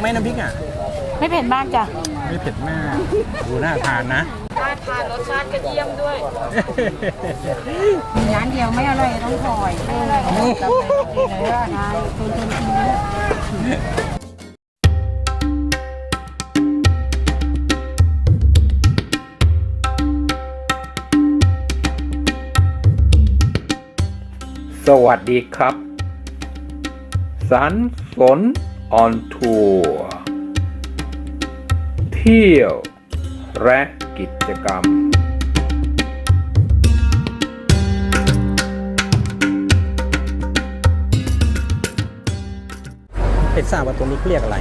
ไหมน้ำพริกอะ ไม่เผ็ดมากจ้ะ ไม่เผ็ดมากดูน่าทานนะน่าทานรสชาติกระเทียมด้วยมีร้านเดียวไม่อร่อยต้องคอยไม่อร่อยต้องกินเลยใช่คนคนกินเยอะสวัสดีครับ สันสน ออนทัวร์เที่ยว และกิจกรรมไม่ทราบว่าตรงนี้เรียกอะไร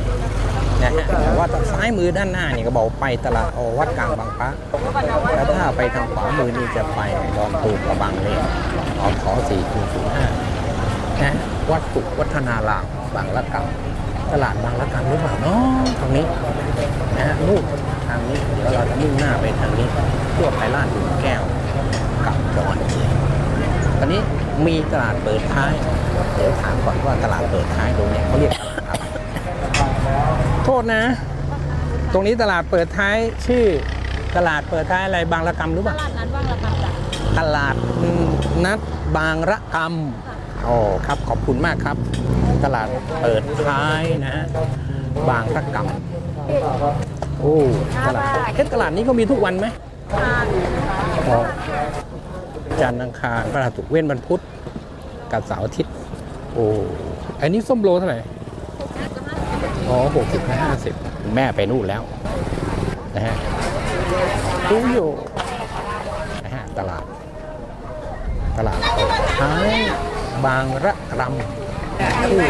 นะฮะแต่ว่าทางซ้ายมือด้านหน้านี่ก็บอกไปตลาดอวัดกลางบางพระแล้วถ้าไปทางขวามือนี่จะไปดอนตูมกระบังเลยอขอสี่คูศูนย์ห้านะวัดสุวัฒนารามบางละกำ ตลาดบางละกำหรือเปล่าเนาะตรงนี้นะฮะนู่นทางนี้เดี๋ยวเราจะมุ่งหน้าไปทางนี้เพื่อไปลาดหลุมแก้วกับดอนเจดีย์ตอนนี้มีตลาดเปิดท้าย เดี๋ยวถามก่อนว่าตลาดเปิดท้ายตรงเนี้ยเขาเรียกอะไรครับโทษนะ ตรงนี้ตลาดเปิดท้ายชื่อตลาดเปิดท้ายอะไรบางระกำหรือเปล่าตลาดนั้นบ้างละค่ะจ้ะตลาดนัดบางระกำ โอ้ครับขอบคุณมากครับ ตลาดเปิดท้ายนะฮะบางระกำโอ้ตลาดเอ๊ะตลาดนี้ก็มีทุกวันไหมอ๋อจันทร์อังคารพฤหัสศุกร์เว้นวันพุธกับเสาร์อาทิตย์โอ้อันนี้ส้มโลเท่าไหร่อ๋อหกสิบห้าสิบคุณแม่ไปนู่นแล้วนะฮะตู้โยนะฮะตลาด ตลาดเปิดท้าย บางระรำชื่อ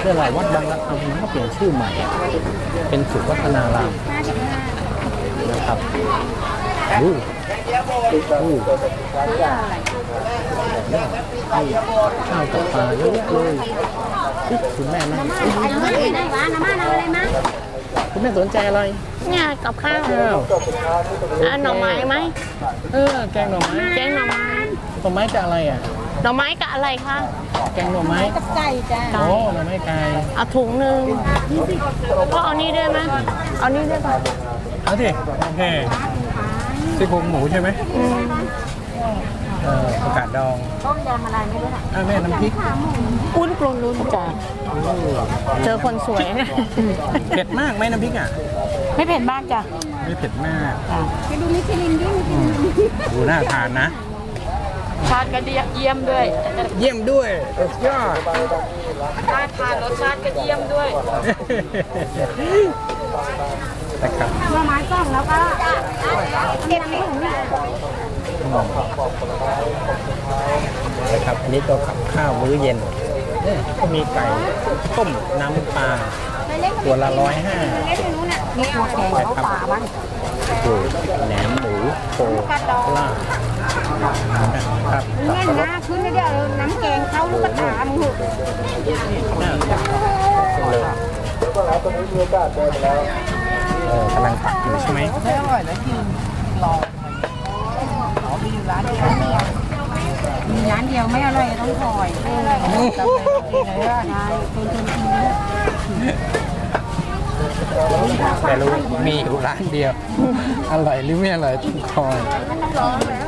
เรื่องอะไรวัดบางระรำมันก็เปลี่ยนชื่อใหม่อะเป็นสุวัฒนารามนะครับดูดูข้าวกับปลาเยอะแยะเลยอุ๊ยคุณแม่นะอะไรได้วะน้ำมันเอาอะไรมาคุณแม่สนใจอะไรเนี่ยกับข้าวข้าวอะหน่อไม้ไหมเออแกงหน่อไม้แกงหน่อไม้หน่อไม้กับอะไรอะ หน่อไม้กับอะไรคะแกงหน่อไม้กับไก่จ้าโอ้หน่อไม้ไก่เอาถุงหนึ่งก็เอานี่ด้วยไหมเอานี่ด้วยป่ะเอาสิโอเคซี่โครงหมูใช่ไหมอืมเออประกาศดองต้มยำอะไรไม่รู้ค่ะอะแม่น้ำพริกอุ้นกลนรุ่นจ้ะเจอคนสวยนะเผ็ดมากไหมน้ำพริกอะไม่เผ็ดมากจ้ะไม่เผ็ดมากไปดูมิชลินดิดูน่าทานนะ ชาติกระเทียมด้วยเยี่ยมด้วยสุดยอดน่าทานรสชาติกระเทียมด้วยนะครับหน่อไม้กล้องแล้วก็เก็บถุงนะครับอันนี้ตัวกับข้าวมื้อเย็นเนี่ยก็มีไก่ต้มน้ำปลาตัวละร้อยห้ามีตัวแกงเขาป่าบ้างโอ้แหนมหมูโคลาบนะ ครับแน่นนะขึ้นเดี๋ยวน้ำแกงเขาลูกกระตามึงเหอะน่าทานเลยเออกำลังตักอยู่ใช่ไหมไม่อร่อยแล้วยืนรออ๋อมีอยู่ร้านเดียวมีร้านเดียวไม่อร่อยต้องคอยไม่อร่อยต้องกินเลยใช่คนคนกินเยอะ แต่รู้มีอยู่ร้านเดียว อร่อยหรือไม่อร่อยต้องคอย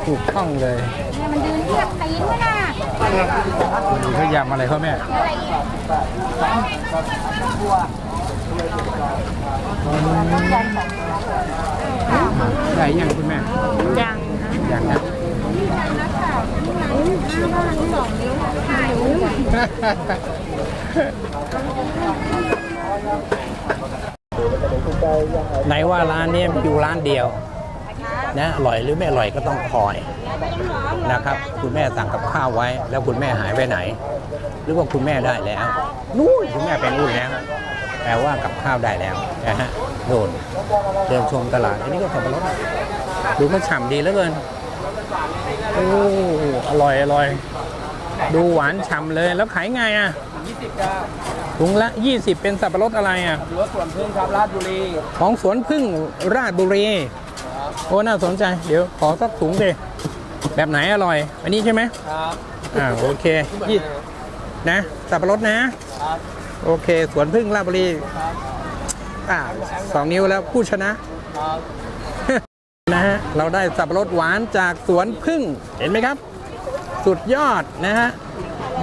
ถูกต้องเลยเนี่ยมันยืนเทียบตีนไม่น่ะดูเขายำอะไรเขาแม่ได้ยังคุณแม่ ยังยังนะ ไหนว่าร้านนี้อยู่ร้านเดียวนะอร่อยหรือไม่อร่อยก็ต้องคอยนะครับ คุณแม่สั่งกับข้าวไว้ แล้วคุณแม่หายไปไหน หรือว่าคุณแม่ได้แล้วนู่นคุณแม่ไปนู่นแล้วแปลว่ากับข้าวได้แล้วนะฮะโน่นเดินชมตลาด อันนี้ก็สับปะรดดูมันฉ่ำดีเหลือเกินโอ้อร่อยอร่อย ดูหวานฉ่ำเลยแล้วขายไงอะถุงละ 20 เป็นสับปะรดอะไรอะรถสวนพึ่งครับราชบุรีของสวนพึ่งราชบุรีโอ้น่าสนใจ เดี๋ยวขอสักถุงดิแบบไหนอร่อย อันนี้ใช่ไหมครับอ่าโอเคยี่นะสับปะรดนะครับโอเค สวนพึ่งราชบุรีครับอ่าสองนิ้วแล้วผู้ชนะนะฮะเราได้สับปะรดหวานจากสวนพึ่งเห็นไหมครับ สุดยอดนะฮะ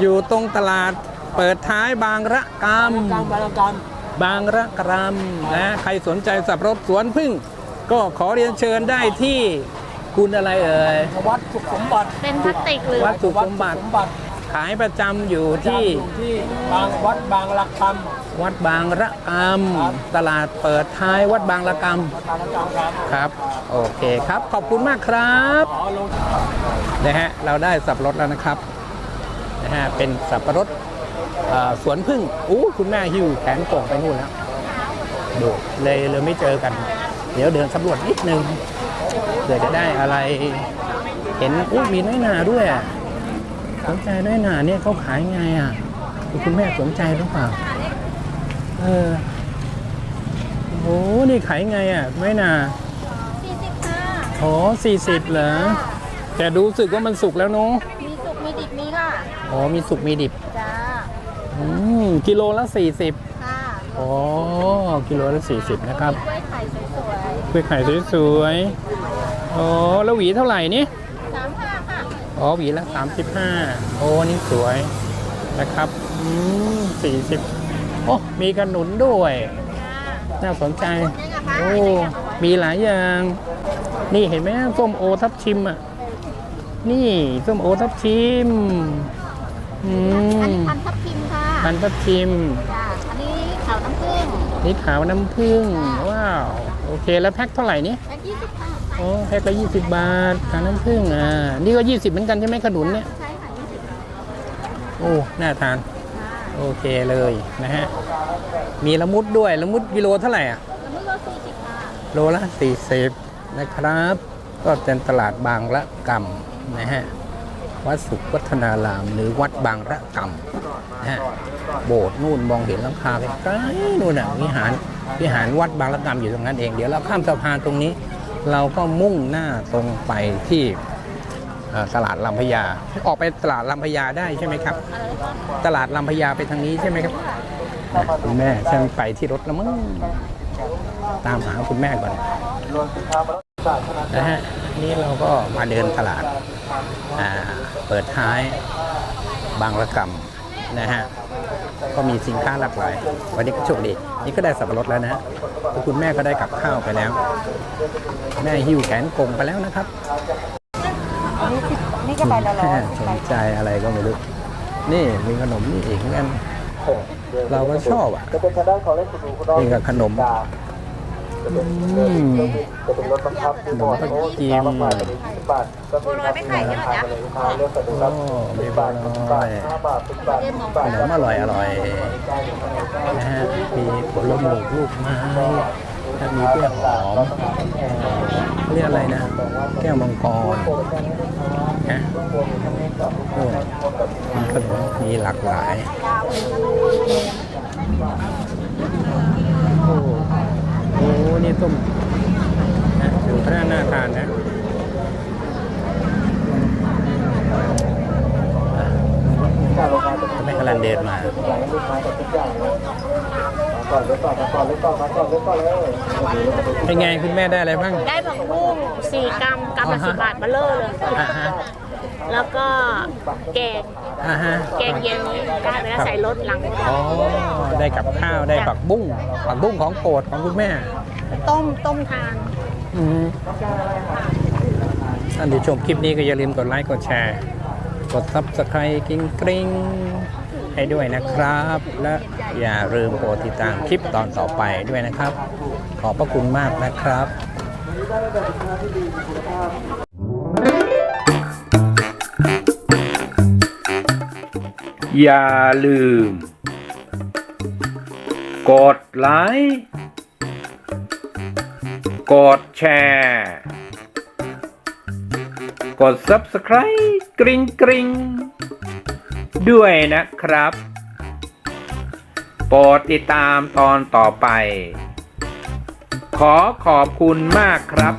อยู่ตรงตลาดเปิดท้ายบางระกรรมกลางบางกรรมบางระกรำนะใครสนใจสับปะรดสวนพึ่ง ก็ขอเรียนเชิญได้ที่คุณอะไรเอ่ยวัดสุขสมบัติเป็นพลาสติกหรือวัดสุขสมบัติสมบัติขายประจำอยู่ที่อยู่ที่บางวัดบางระค วัดบางระกำตลาดเปิดท้ายวัดบางระกำครับ โอเคครับ ขอบคุณมากครับนะฮะเราได้สับปะรดแล้วนะครับนะฮะเป็นสับปะรดสวนพึ่งอู้คุณแม่หิ้วแขนโก่งไปนู่นแล้วดูเลยเลยไม่เจอกัน เดี๋ยวเดินสำรวจนิดนึงเดี๋ยวจะได้อะไร เห็นอู้มีน้อยหนาด้วยสนใจน้อยหนาเนี่ยเขาขายไงอะคุณแม่สนใจหรือเปล่า เออโอ้โหนี่ขายไงอะน้อยหนา40ค่ะโอ้สี่สิบเหรอ แต่รู้สึกว่ามันสุกแล้วเนาะมีสุกมีดิบมีค่ะอ๋อมีสุกมีดิบจ้าอืมกิโลละ40ค่ะอ๋อกิโลละ40นะครับกล้วยไข่สวยกล้วยไข่สวยๆอ๋อแล้วหวีเท่าไหร่นี่ๆสามห้าค่ะอ๋อหวีละ35โอ้นี่สวยนะครับอืม40 โอ้มีขนุนด้วยจ้าน่าสนใจนี่นะคะโอ้ มีหลายอย่าง นี่เห็นไหมส้มโอทับทิมอะ นี่ส้มโอทับทิม อือันมนี้พันทับทิมค่ะพันทับทิมจ้าอันนี้ขาวน้ำผึ้งนี่ขาวน้ำผึ้ง ว้าว โอเค แล้วแพ็คเท่าไหร่นี่แพ็คยี่สิบค่ะโอ้แพ็คละยี่สิบบาทขาวน้ำผึ้ง อ่า นี่ก็ยี่สิบเหมือนกันใช่ไหมขนุนเนี่ย ใช่ค่ะยี่สิบโอ้ น่าทานค่ะ โอเคเลยนะฮะ มีละมุดด้วยละมุดกิโลเท่าไหร่อะแล้วไม่ลดสี่สิบค่ะโลละ40นะครับ ก็เป็นตลาดบางละกำนะฮะ วัดสุขวัฒนาราม หรือวัดบางระกำนะฮะ โบสถ์นู่นมองเห็นหลังคาไกลๆนู่นน่ะวิหารวิหารวัดบางระกำอยู่ตรงนั้นเอง เดี๋ยวเราข้ามสะพานตรงนี้ เราก็มุ่งหน้าตรงไปที่เอ่อ ตลาดลำพญา ออกไปตลาดลำพญาได้ใช่ไหมครับ ตลาดลำพญาไปทางนี้ใช่ไหมครับคุณแม่ฉันไปที่รถแล้วมั้งตามหาคุณแม่ก่อนนะฮะนี่เราก็มาเดินตลาดอ่าเปิดท้ายบางระกำนะฮะก็มีสินค้าหลากหลาย วันนี้ก็โชคดีนี่ก็ได้สับปะรดแล้วนะคุณแม่ก็ได้กับข้าวไปแล้ว แม่หิ้วแขนกลมไปแล้วนะครับ นี้สิบนี่ก็ใบละร้อยสนใจอะไรก็ไม่รู้ นี่มีขนมนี่อีกเหมือนกันเราก็ชอบอะจะเป็นทางด้านของเล่นคุณหนูคุณน้องนี่กับขนมอืมจะเป็นรถบังคับที่บอกโอ้ยตามมาเป็นยี่สิบบาทก็มีครับมีราคาเลยลูกค้าเลือกกันดูครับโอ้สิมีบบาทบัสิวบบาลทอยห้าบาทสิบบาทสิบบาทขนมอร่อยอร่อยนะฮะมีผลหมกลูกไม้และมีเปรี้ยวหอมเรียกอะไรนะ แก้วมังกร นะโอ้มีขนมมีหลากหลายโอ้โหนี่ต้มนะดูท่าน่าทานนะจะไม่กำลังเดินมาอย่างลูกค้ากับทุกอย่างเลยมาก่อนเลยก่อนมาก่อนเลยก่อนมาก่อนเลยก่อนเลยเป็นไงคุณแม่ได้อะไรบ้าง ได้ผักบุ้งสี่กรัมกรัมละอ่าฮะสิบบาทมาเลอเลยอ่าฮะ แล้วก็แกงอ่าฮะแกงเย็นนี้ได้ไปแล้วใส่รถหลังรถอ๋อได้กับข้าวได้ผักบุ้งผักบุ้งของโปรดของคุณแม่ ต้มต้มทานอืมท่านที่ชมคลิปนี้ก็อย่าลืมกดไลค์กดแชร์ กด subscribe กิ้งกริ้งให้ด้วยนะครับ และอย่าลืมโปรดติดตามคลิปตอนต่อไปด้วยนะครับ ขอบพระคุณมากนะครับ อย่าลืม กดไลค์ กดแชร์ กด Subscribe กริ๊งกริ๊งด้วยนะครับโปรดติดตามตอนต่อไป ขอขอบคุณมากครับ